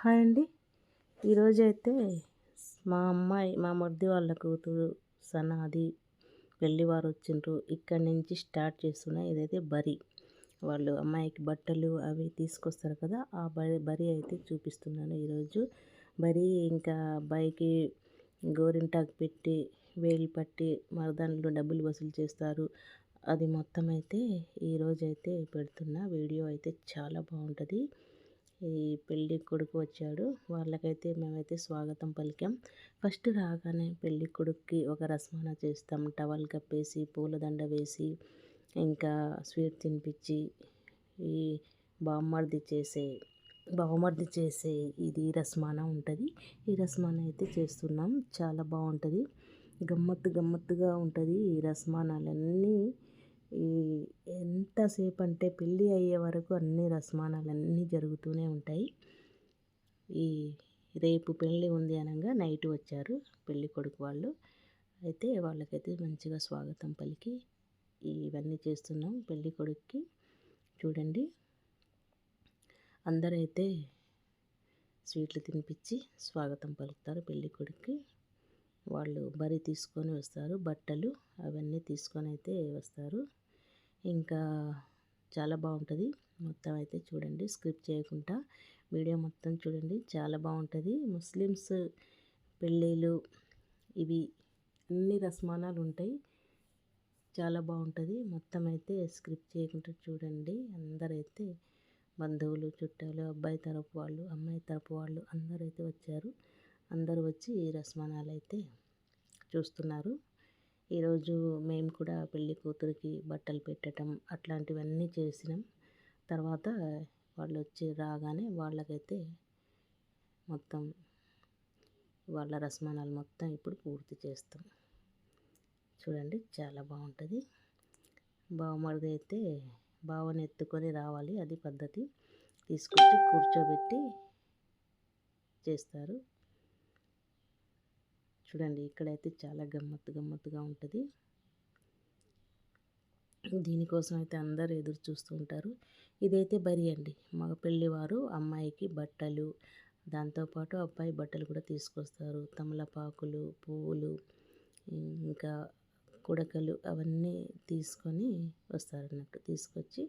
Hi అండి. ఈరోజైతే మా అమ్మాయి మా మర్ది వాళ్ళ కూతురు సనాది పెళ్ళివారు వచ్చిండ్రు. ఇక్కడి నుంచి స్టార్ట్ చేస్తున్నా ఇదైతే బరి. వాళ్ళు అమ్మాయికి బట్టలు అవి తీసుకొస్తారు కదా ఆ బరి బరి అయితే చూపిస్తున్నాను ఈరోజు. బరి ఇంకా అబ్బాయికి గోరింటాకు పెట్టి వేలు పట్టి మరదానిలో డబ్బులు వసూలు చేస్తారు. అది మొత్తం అయితే ఈరోజైతే పెడుతున్న వీడియో అయితే చాలా బాగుంటుంది. ఈ పెళ్ళి కొడుకు వచ్చాడు. వాళ్ళకైతే మేమైతే స్వాగతం పలికాం. ఫస్ట్ రాగానే పెళ్ళి కొడుక్కి ఒక రస్మాన చేస్తాం. టవల్ కప్పేసి పూలదండ వేసి ఇంకా స్వీట్ తినిపించి ఈ బామ్మర్ది చేసే బావమర్ది చేసే ఇది రస్మాన ఉంటుంది. ఈ రస్మాన అయితే చేస్తున్నాం. చాలా బాగుంటుంది. గమ్మత్తు గమ్మత్తుగా ఉంటుంది ఈ రస్మానాలన్నీ. ఎంతసేపు అంటే పెళ్ళి అయ్యే వరకు అన్ని రసమానాలన్నీ జరుగుతూనే ఉంటాయి. ఈ రేపు పెళ్ళి ఉంది అనగా నైట్ వచ్చారు పెళ్ళి కొడుకు వాళ్ళు. అయితే వాళ్ళకైతే మంచిగా స్వాగతం పలికి ఇవన్నీ చేస్తున్నాం పెళ్ళి కొడుక్కి. చూడండి. అందరైతే స్వీట్లు తినిపించి స్వాగతం పలుకుతారు పెళ్ళి కొడుక్కి. వాళ్ళు బరి తీసుకొని వస్తారు బట్టలు అవన్నీ తీసుకొని అయితే వస్తారు. ఇంకా చాలా బాగుంటుంది. మొత్తం అయితే చూడండి స్క్రిప్ట్ చేయకుండా. వీడియో మొత్తం చూడండి చాలా బాగుంటుంది. ముస్లిమ్స్ పెళ్ళిళ్ళు ఇవి అన్ని రస్మానాలు ఉంటాయి. చాలా బాగుంటుంది. మొత్తం అయితే స్క్రిప్ట్ చేయకుండా చూడండి. అందరైతే బంధువులు చుట్టాలు అబ్బాయి తరపు వాళ్ళు అమ్మాయి తరపు వాళ్ళు అందరైతే వచ్చారు. అందరూ వచ్చి ఈ రస్మానాలు అయితే చూస్తున్నారు. ఈరోజు మేము కూడా పెళ్ళి కూతురికి బట్టలు పెట్టడం అట్లాంటివన్నీ చేసినాం. తర్వాత వాళ్ళు వచ్చి రాగానే వాళ్ళకైతే మొత్తం వాళ్ళ రసమానాలు మొత్తం ఇప్పుడు పూర్తి చేస్తాం. చూడండి చాలా బాగుంటుంది. బావమరిది అయితే బావని ఎత్తుకొని రావాలి అది పద్ధతి. తీసుకొచ్చి కూర్చోబెట్టి చేస్తారు. చూడండి ఇక్కడైతే చాలా గమ్మత్తు గమ్మత్తుగా ఉంటుంది. దీనికోసం అయితే అందరూ ఎదురు చూస్తూ ఉంటారు. ఇదైతే బరి అండి. మగ పెళ్ళివారు అమ్మాయికి బట్టలు దాంతోపాటు అబ్బాయి బట్టలు కూడా తీసుకొస్తారు. తమలపాకులు పువ్వులు ఇంకా కుడకలు అవన్నీ తీసుకొని వస్తారన్నట్టు. తీసుకొచ్చి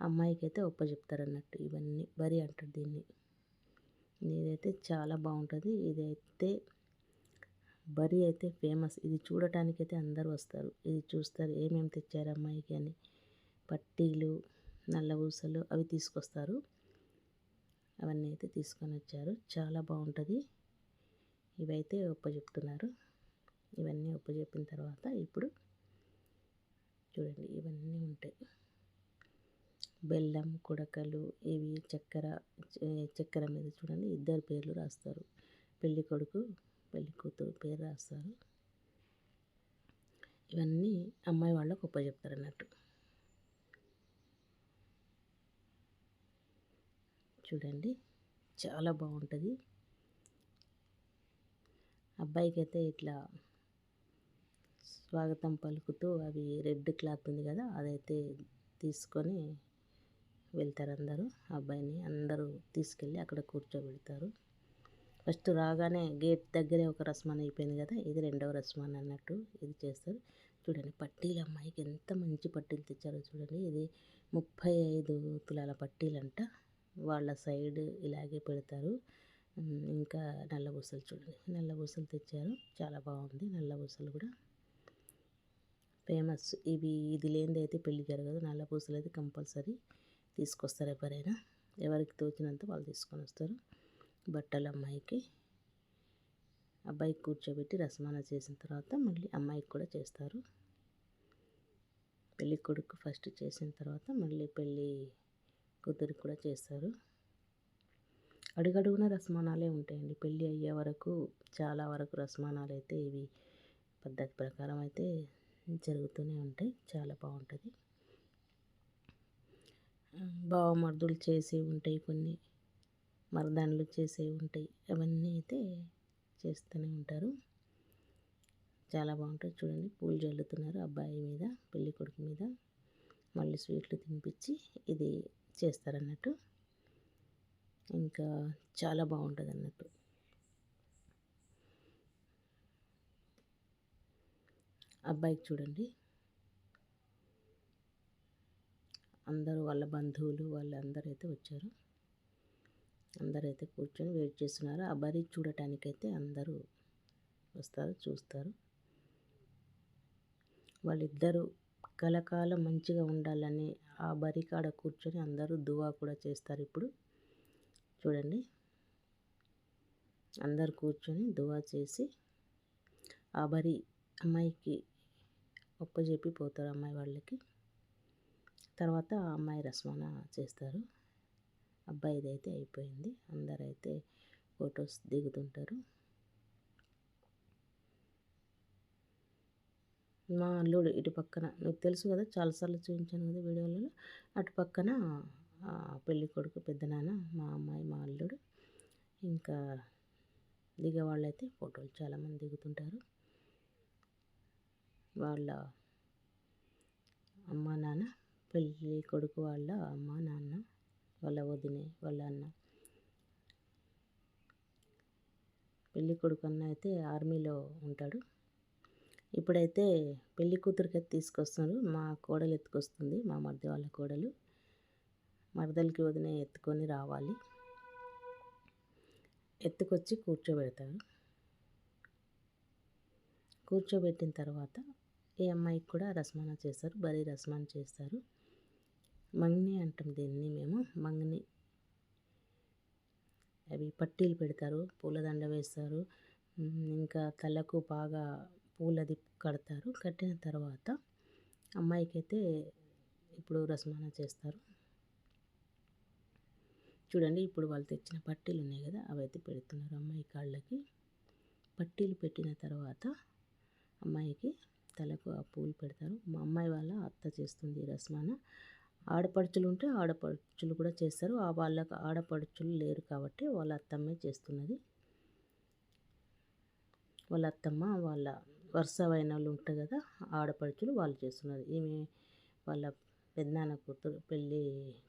అమ్మాయికి అయితే ఒప్పచెప్తారన్నట్టు ఇవన్నీ బరి అంటారు దీన్ని. ఇదైతే చాలా బాగుంటుంది. ఇదైతే బరి అయితే ఫేమస్. ఇది చూడటానికి అయితే అందరూ వస్తారు. ఇది చూస్తారు. ఏమేమి తెచ్చారు అమ్మాయికి అని పట్టీలు నల్ల ఊసలు అవి తీసుకొస్తారు. అవన్నీ అయితే తీసుకొని వచ్చారు. చాలా బాగుంటుంది. ఇవైతే ఒప్పచెప్తున్నారు. ఇవన్నీ ఒప్పచెప్పిన తర్వాత ఇప్పుడు చూడండి ఇవన్నీ ఉంటాయి. బెల్లం కుడకలు ఇవి చక్కెర చక్కెర మీద చూడండి ఇద్దరు పేర్లు రాస్తారు. పెళ్ళి కొడుకు పెళ్ళి కూతురు పేరు రాస్తారు. ఇవన్నీ అమ్మాయి వాళ్ళకు చెప్తారు అన్నట్టు. చూడండి చాలా బాగుంటుంది. అబ్బాయికి అయితే ఇట్లా స్వాగతం పలుకుతూ అవి రెడ్ క్లాత్ ఉంది కదా అదైతే తీసుకొని వెళ్తారు అందరూ. అబ్బాయిని అందరూ తీసుకెళ్ళి అక్కడ కూర్చోబెడతారు. ఫస్ట్ రాగానే గేట్ దగ్గరే ఒక రస్మాన్ అయిపోయింది కదా ఇది రెండవ రస్మాన్ అన్నట్టు ఇది చేస్తారు. చూడండి పట్టీలు అమ్మాయికి ఎంత మంచి పట్టీలు తెచ్చారో చూడండి. ఇది ముప్పై ఐదు తులాల పట్టీలంట. వాళ్ళ సైడ్ ఇలాగే పెడతారు. ఇంకా నల్ల బుసలు చూడండి. నల్ల పూసలు తెచ్చారు. చాలా బాగుంది నల్ల పూసలు కూడా. ఫేమస్. ఇవి ఇది లేనిది అయితే పెళ్ళి జరగదు. నల్ల పూసలు అయితే కంపల్సరీ తీసుకొస్తారు ఎవరైనా. ఎవరికి తోచినంత వాళ్ళు తీసుకొని వస్తారు. బట్టల అమ్మాయికి అబ్బాయికి కూర్చోబెట్టి రసమాన చేసిన తర్వాత మళ్ళీ అమ్మాయికి కూడా చేస్తారు. పెళ్ళి కొడుకు ఫస్ట్ చేసిన తర్వాత మళ్ళీ పెళ్ళి కూతురికి కూడా చేస్తారు. అడుగడుగున రసమానాలే ఉంటాయండి. పెళ్ళి అయ్యే వరకు చాలా వరకు రసమానాలు అయితే ఇవి పద్ధతి ప్రకారం అయితే జరుగుతూనే ఉంటాయి. చాలా బాగుంటుంది. బావమర్దులు చేసి ఉంటాయి కొన్ని. మరదాన్లు చేసేవి ఉంటాయి. అవన్నీ అయితే చేస్తూనే ఉంటారు. చాలా బాగుంటుంది చూడండి పూలు చల్లుతున్నారు అబ్బాయి మీద పెళ్ళి కొడుకు మీద. మళ్ళీ స్వీట్లు తినిపించి ఇది చేస్తారన్నట్టు. ఇంకా చాలా బాగుంటుంది అన్నట్టు. అబ్బాయికి చూడండి. అందరూ వాళ్ళ బంధువులు వాళ్ళందరూ అయితే వచ్చారు. అందరూ అయితే కూర్చొని వెయిట్ చేస్తున్నారు. ఆ బరి చూడటానికైతే అందరూ వస్తారు చూస్తారు. వాళ్ళిద్దరూ కలకాలం మంచిగా ఉండాలని ఆ బరి కాడ కూర్చొని అందరూ దువా కూడా చేస్తారు ఇప్పుడు. చూడండి. అందరు కూర్చొని దువా చేసి ఆ బరి అమ్మాయికి ఒప్పజెప్పి పోతారు అమ్మాయి వాళ్ళకి. తర్వాత ఆ అమ్మాయి రస్మాన చేస్తారు. అబ్బాయిది అయితే అయిపోయింది. అందరైతే ఫొటోస్ దిగుతుంటారు. మా అల్లుడు ఇటు పక్కన మీకు తెలుసు కదా చాలాసార్లు చూపించాను కదా వీడియోలలో. అటు పక్కన పెళ్ళి కొడుకు పెద్దనాన్న మా అమ్మాయి మా అల్లుడు. ఇంకా దిగేవాళ్ళు అయితే ఫోటోలు చాలామంది దిగుతుంటారు. వాళ్ళ అమ్మ నాన్న పెళ్ళి కొడుకు వాళ్ళ అమ్మ నాన్న. వాళ్ళ వదినే వాళ్ళ అన్న. పెళ్ళి కొడుకు అన్న అయితే ఆర్మీలో ఉంటాడు. ఇప్పుడైతే పెళ్ళి కూతురికి అయితే తీసుకొస్తున్నారు. మా కోడలు ఎత్తుకొస్తుంది. మా మరిది వాళ్ళ కోడలు. మరదలకి వదిన ఎత్తుకొని రావాలి. ఎత్తుకొచ్చి కూర్చోబెడతారు. కూర్చోబెట్టిన తర్వాత ఈ అమ్మాయికి కూడా రస్మానా చేస్తారు. బరీ రస్మాన్ చేస్తారు. మంగ్ని అంటాం దీన్ని మేము మంగ్ని. అవి పట్టీలు పెడతారు పూలదండ వేస్తారు. ఇంకా తలకు బాగా పూలది కడతారు. కట్టిన తర్వాత అమ్మాయికైతే ఇప్పుడు రసమాన చేస్తారు. చూడండి ఇప్పుడు వాళ్ళు తెచ్చిన పట్టీలు ఉన్నాయి కదా అవైతే పెడుతున్నారు అమ్మాయి కాళ్ళకి. పట్టీలు పెట్టిన తర్వాత అమ్మాయికి తలకు ఆ పూలు పెడతారు. మా అమ్మాయి వాళ్ళ అత్త చేస్తుంది రసమాన. ఆడపడుచులు ఉంటే ఆడపడుచులు కూడా చేస్తారు. ఆ వాళ్ళకు ఆడపడుచులు లేరు కాబట్టి వాళ్ళ అత్తమ్మే చేస్తున్నది. వాళ్ళ అత్తమ్మ వాళ్ళ వరుస అయిన వాళ్ళు ఉంటారు కదా ఆడపడుచులు వాళ్ళు చేస్తున్నారు ఈమె వాళ్ళ పెద్దనాన్న కూతురు పెళ్ళి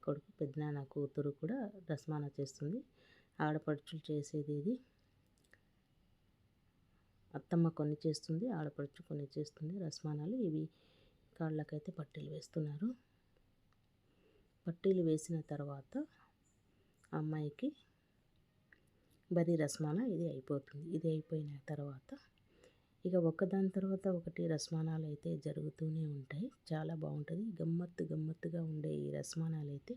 కొడుకు పెద్దనాన్న కూతురు కూడా రసమాన చేస్తుంది. ఆడపడుచులు చేసేది ఇది. అత్తమ్మ కొన్ని చేస్తుంది ఆడపడుచు కొన్ని చేస్తుంది రస్మానాలు. ఇవి కాళ్ళకైతే పట్టీలు వేస్తున్నారు. పట్టీలు వేసిన తర్వాత అమ్మాయికి బరి రస్మాన ఇది అయిపోతుంది. ఇది అయిపోయిన తర్వాత ఇక ఒకదాని తర్వాత ఒకటి రస్మానాలు అయితే జరుగుతూనే ఉంటాయి. చాలా బాగుంటుంది. గమ్మత్తు గమ్మత్తుగా ఉండే ఈ రస్మానాలు అయితే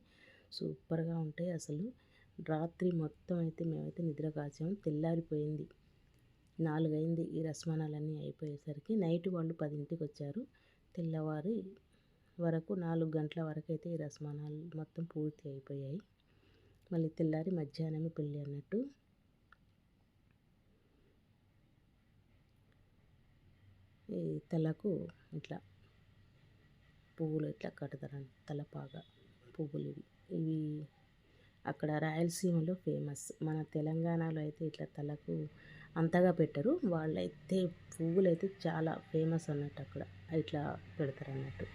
సూపర్గా ఉంటాయి. అసలు రాత్రి మొత్తం అయితే మేమైతే నిద్ర కాచాము తెల్లారిపోయింది. నాలుగైంది ఈ రస్మానాలన్నీ అయిపోయేసరికి. నైట్ వాళ్ళు పదింటికి వచ్చారు తెల్లవారి వరకు నాలుగు గంటల వరకు అయితే ఈ రసమానాలు మొత్తం పూర్తి అయిపోయాయి. మళ్ళీ తెల్లారి మధ్యాహ్నమే పెళ్ళి అన్నట్టు. ఈ తలకు ఇట్లా పువ్వులు ఇట్లా కడతారండి తలపాగా పువ్వులు ఇవి. ఇవి అక్కడ రాయలసీమలో ఫేమస్. మన తెలంగాణలో అయితే ఇట్లా తలకు అంతగా పెట్టరు. వాళ్ళైతే పువ్వులు అయితే చాలా ఫేమస్ అన్నట్టు అక్కడ ఇట్లా పెడతారు అన్నట్టు.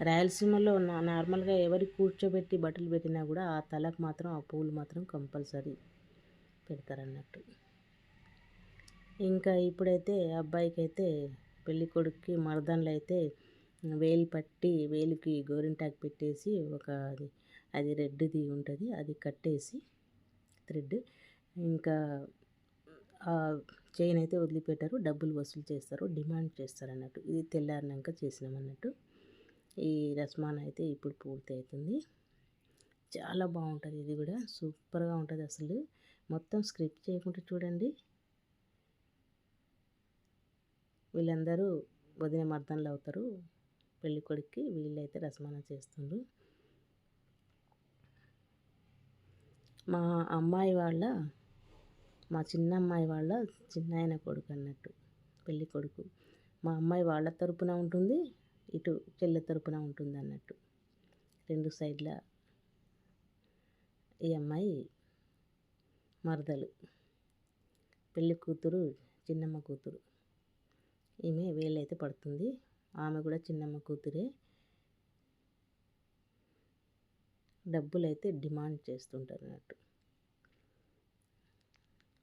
రాయలసీమలో నార్మల్గా ఎవరికి కూర్చోబెట్టి బట్టలు పెట్టినా కూడా ఆ తలకు మాత్రం ఆ పూలు మాత్రం కంపల్సరీ పెడతారన్నట్టు. ఇంకా ఇప్పుడైతే అబ్బాయికి అయితే పెళ్ళి కొడుక్కి మరదండ్లు అయితే వేలు పట్టి వేలుకి గోరింటాకు పెట్టేసి ఒక అది అది రెడ్ది ఉంటుంది అది కట్టేసి థ్రెడ్. ఇంకా చైన్ అయితే వదిలిపెట్టారు డబ్బులు వసూలు చేస్తారు డిమాండ్ చేస్తారు అన్నట్టు ఇది తెల్లారినాక చేసినాం అన్నట్టు ఈ రస్మాన్ అయితే ఇప్పుడు పూర్తి అవుతుంది చాలా బాగుంటుంది ఇది కూడా. సూపర్గా ఉంటుంది అసలు. మొత్తం స్క్రిప్ట్ చేయకుండా చూడండి. వీళ్ళందరూ వదిన మర్దనలు అవుతారు. పెళ్ళి కొడుక్కి వీళ్ళైతే రసమాన చేస్తుండ్రు. మా అమ్మాయి వాళ్ళ మా చిన్న అమ్మాయి వాళ్ళ చిన్న ఆయన కొడుకు అన్నట్టు పెళ్ళి కొడుకు. మా అమ్మాయి వాళ్ళ తరపున ఉంటుంది. ఇటు చెల్లె తరపున ఉంటుంది అన్నట్టు రెండు సైడ్ల ఈ అమ్మాయి మరదలు. పెళ్ళి కూతురు చిన్నమ్మ కూతురు. ఈమె వేలైతే పడుతుంది. ఆమె కూడా చిన్నమ్మ కూతురే. డబ్బులు అయితే డిమాండ్ చేస్తుంటారు అన్నట్టు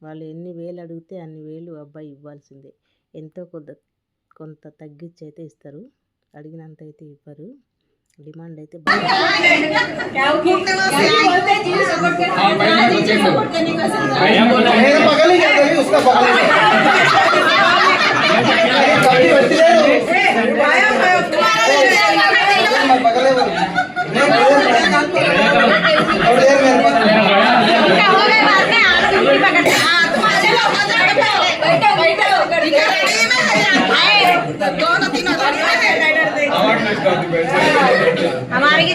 వాళ్ళు ఎన్ని వేలు అడిగితే అన్ని వేలు అబ్బాయి ఇవ్వాల్సిందే. ఎంతో కొంత కొంత తగ్గించి అయితే ఇస్తారు. అడిగినంత అయితే ఇవ్వరు డిమాండ్ అయితే బాగా हमारे की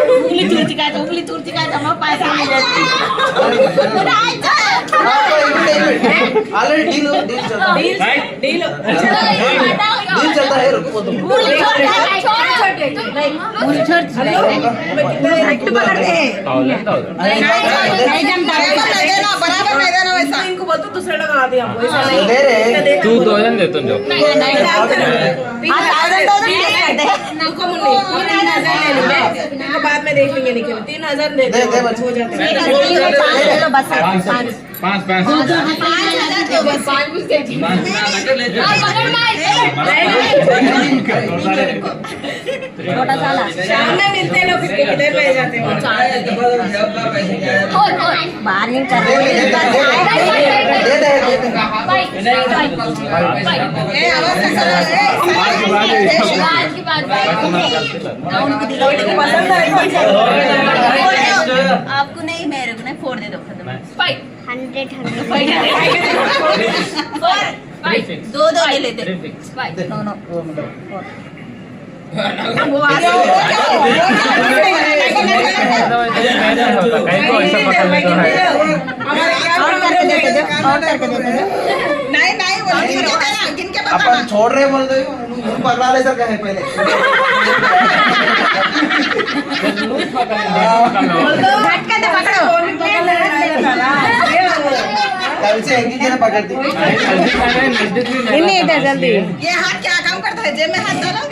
उंगली तुरची काय उंगली तुरची काय मग पाय ऑलरेडी डील डील चलता है डील डील डील चलता है रुको तुम उंगली छोड़ छोड़ छोड़ उंगली छोड़ डायरेक्ट पकड़ते हैं नहीं जमता देना बराबर नहीं देना वैसा इनको बोल तो दूसरे लगा दे आपको ऐसा नहीं दे रहे तू दो जन दे तुम जो नहीं नहीं नहीं आज आज दो जन दे तुमको मुन्नी बाद में देखेंगे छोटा साला शाम में लोग कर आपको नहीं मेरे को नहीं फोड़ दे दो हंड्रेड हंड्रेड दो दो ले लेते। दोनों वो आ और नहीं नहीं बोल अपन छोड़ रहे बोल पकड़ा ले सर कहे पहले। कल से एक ही जना पकड़ दी। नहीं इधर जल्दी। ये हाथ क्या काम करता है? जेब में हाथ डालो।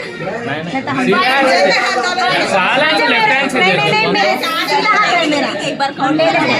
साला लेफ़्ट हैंड से नहीं नहीं मेरा एक बार कौन ले रहा है।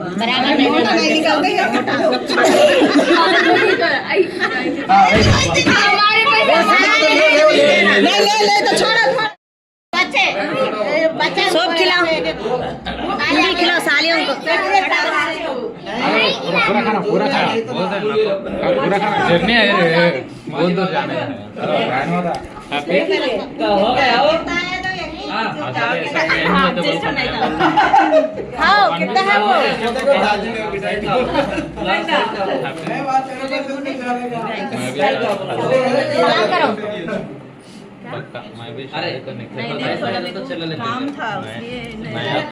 બરાબર हमारे पैसे ले ले ले तो छोड़ो छोड़ो। बच्चे बच्चे सब खिलाओ तुम भी खिलाओ सालियों को पूरा खाना पूरा खाना बोल दे पूरा खाना जितने है बोल दो जाने हो गया हाँ कितना है? वो करो? मैं भी अरे नहीं नहीं थोड़ा मेरे को काम था उसलिए